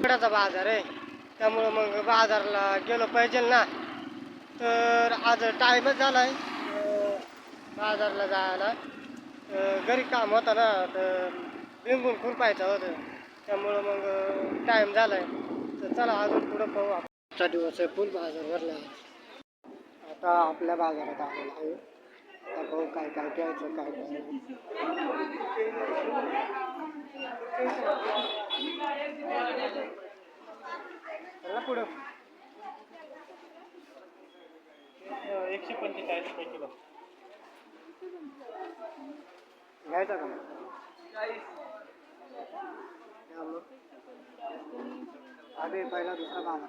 कपड्याचा बाजार आहे. त्यामुळं मग बाजारला गेलो पाहिजे ना. तर आज टाईमच झाला आहे बाजारला जायला. घरी काम होतं ना तर बिंबून खुरपायचं होतं. त्यामुळं मग टाईम झाला आहे तर चला अजून पुढं पाहू आपण. आजचा दिवस आहे फुल बाजार भरला. आहे आता आपल्या बाजारात आलेला आहे. आता पाहू काय काय घ्यायचं काय काय नाही. पुढं. एकशे पंचेचाळीस रुपये किलो. घ्यायचा का. आधी पहिला दुसरा बाजार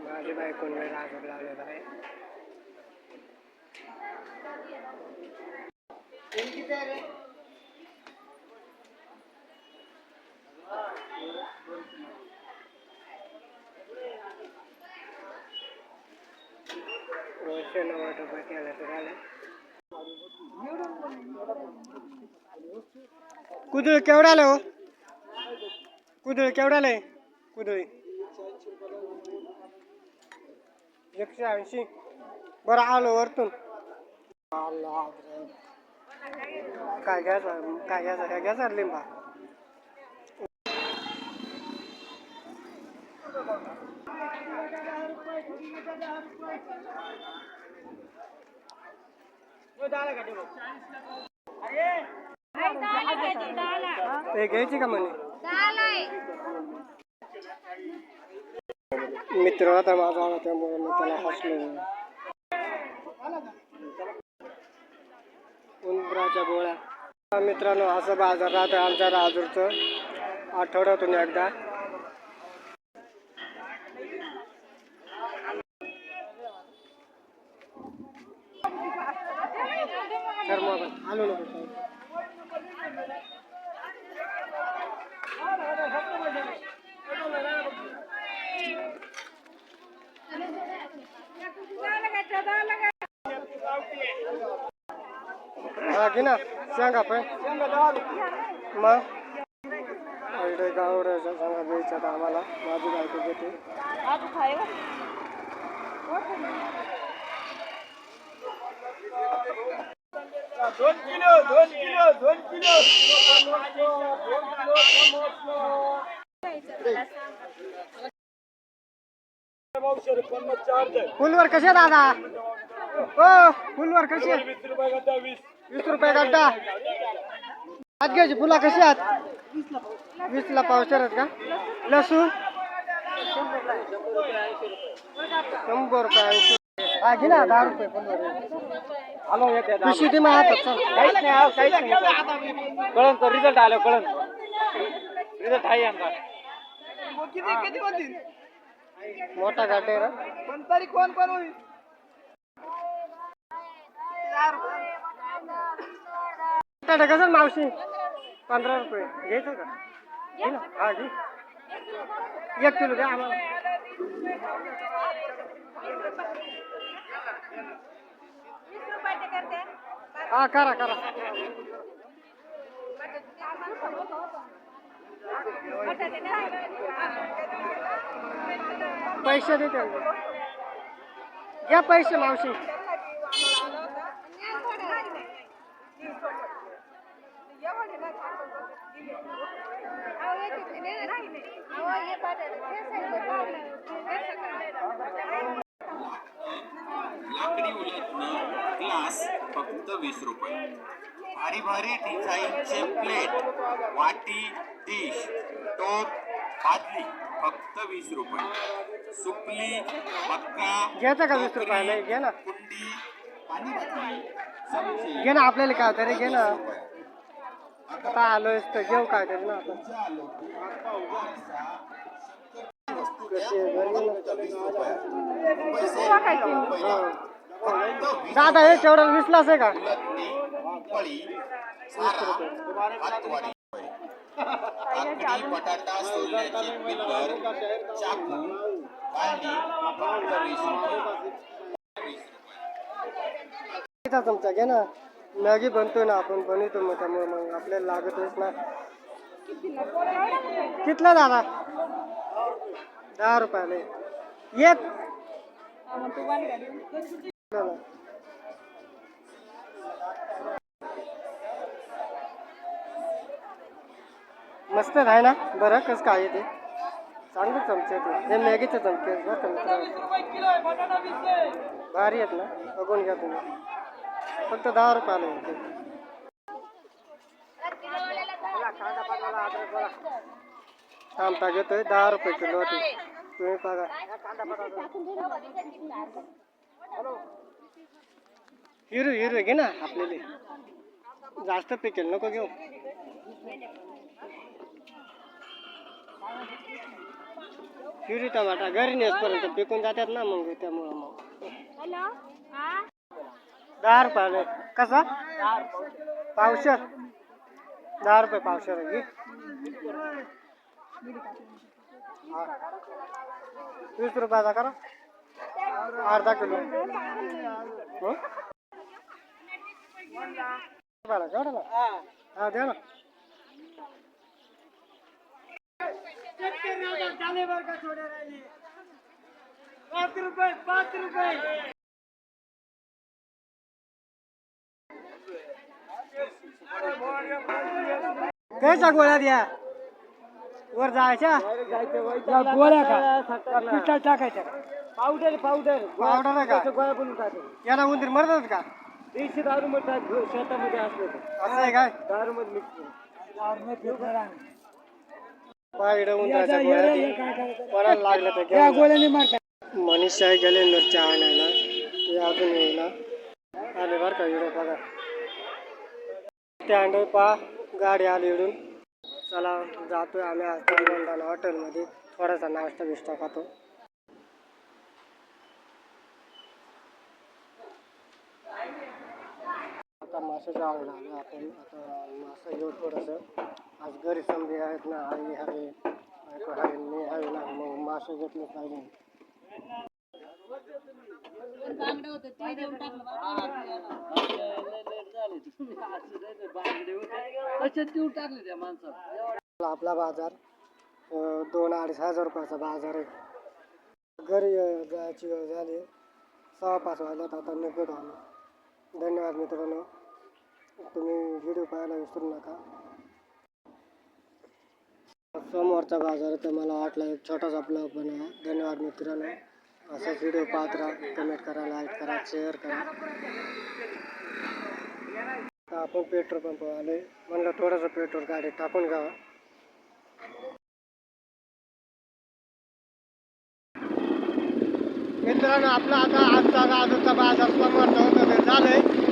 माझी बायकोन मी लावलेला आहे दोनशे नव्वद रुपये केलं तर आलं. कुदळ केवढ्याला हो? कुदळ केवढ्याला आहे कुदळी. एकशे ऐंशी. बरं आलो वरतून. काय घ्यायचं? काय घ्यायचं? काय घ्यायचं लिंबा? घ्यायचं का ते घ्यायची का म्हणे मित्र होता माझा आला त्यामुळे मी त्याला हसलो. उंबराच्या गोळ्या. मित्रांनो असं बाजार राहतं आमच्या राजूरचं. आठवड्यातून एकदा. तर मग आलो नको घे ना सांगा पण. मग इकडे गावड्याचा सांगा द्यायचा आता आम्हाला. माझी बायको देते दोन किलो दोन किलो दोन किलो पन्नास चार्ज फुलवर कसे दादा? हो फुलवर कसे वीस रुपये गड्डा वीस वीस रुपये गड्डा आज घ्यायची फुला कशी आहेत? वीसला पावशेर आहेत का? लसूण? शंभर रुपये ऐंशी हा घे ना दहा रुपये फुलवर. पिशवी दे माझ्या हातात चल. काहीच नाही आहो, काहीच नाही. कळण तर रिझल्ट आलो कळण रिझल्ट आहे आमचा मोठा आहे ना कोण कोण होईल? मावशी. पंधरा रुपये. घ्यायचं का? घे ना. हा घे. एक किलो द्या आम्हाला. हा करा करा. पैसे देते. घ्या पैसे मावशी. ग्लास फक्त वीस रुपये. भारी भारी डिझाईनचे प्लेट वाटी डिश टोप बादली फक्त वीस रुपये. सुपली मक्का. कुंडी पाणी बाटली घे ना आपल्याला काय तरी घे ना. आता आलोय तर घेऊ काय तरी ना आपण. दादा हे केवढा विसलास आहे का? तुमचा बटाटा पिल्लर चाकू घे ना. मॅगी बनतोय ना आपण बनवतो मग त्यामुळे मग आपल्याला लागतच ना. कितला दादा? दहा रुपयाला. एक. मस्त आहे ना? बरं कसं काय ते? चांगले चमचे ते. हे मॅगीचे चमचे आहेत बरं का भारी आहेत ना? बघून घ्या तुम्ही. फक्त दहा रुपयाला आले ते आमटा घेतोय. दहा रुपये किलो होते तुम्ही बघा. हिरो हिरो घे ना आपल्याला? जास्त पिकेल नको घेऊ. हिरी टमाटा घरी नेसपर्यंत पिकून जातात ना मग त्यामुळं मग. दहा रुपयाला कसा? पावशर. दहा रुपये पावशर आहे घे. वीस रुपयाचा करा. अर्धा किलो। हो? रुपयाला केवढा ना। हा। द्या ना कायच्या गोळ्या द्या? वर जायच्या गोळ्या का पिठात टाकायच्या. Powder powder. पावडर आहे का? गोळ्या बनवून याला उंदीर मरतात का? देशी दारू मध्ये शेतामध्ये असलं तर. असं आहे काय? दारू मध्ये मिक्स उंदराच्या गोळ्या लागलं तर घ्या गोळ्याने मारतात मनीषा गेले मिरच्या आणायला. ते अजून येईना आले बरं का व्हिडिओ बघा. अंडे पा गाडी आली इडून चला जातोय आम्ही आज तळवंदाला हॉटेलमध्ये. थोडासा नाश्ता बिष्टा खातो. आता माशाच्या आवड आलो आपण. आता मासा घेऊ थोडंसं. आज घरी समजे आहेत ना आई हवे हवे मी हवे ना मग मासे घेतले पाहिजे. आपला बाजार अं, दोन अडीच हजार रुपयाचा बाजार आहे. घरी अं, जायची वेळ झाली. सहा पाच वाजल्यात आता निघतो आम्ही धन्यवाद मित्रांनो. तुम्ही व्हिडिओ पाहायला विसरू नका. समोरचा बाजार आहे तर मला वाटला एक छोटासा ब्लॉग बनवा. धन्यवाद मित्रांनो. असंच व्हिडिओ पाहत राहा. कमेंट करा लाईक करा शेअर करा. आता आपण पेट्रोल पंप आले म्हणलं थोडंसं पेट्रोल गाडी टाकून घ्यावं. मित्रांनो आपला आता आजचा राजूरचा बाजार समर्थ होतं ते झालंय.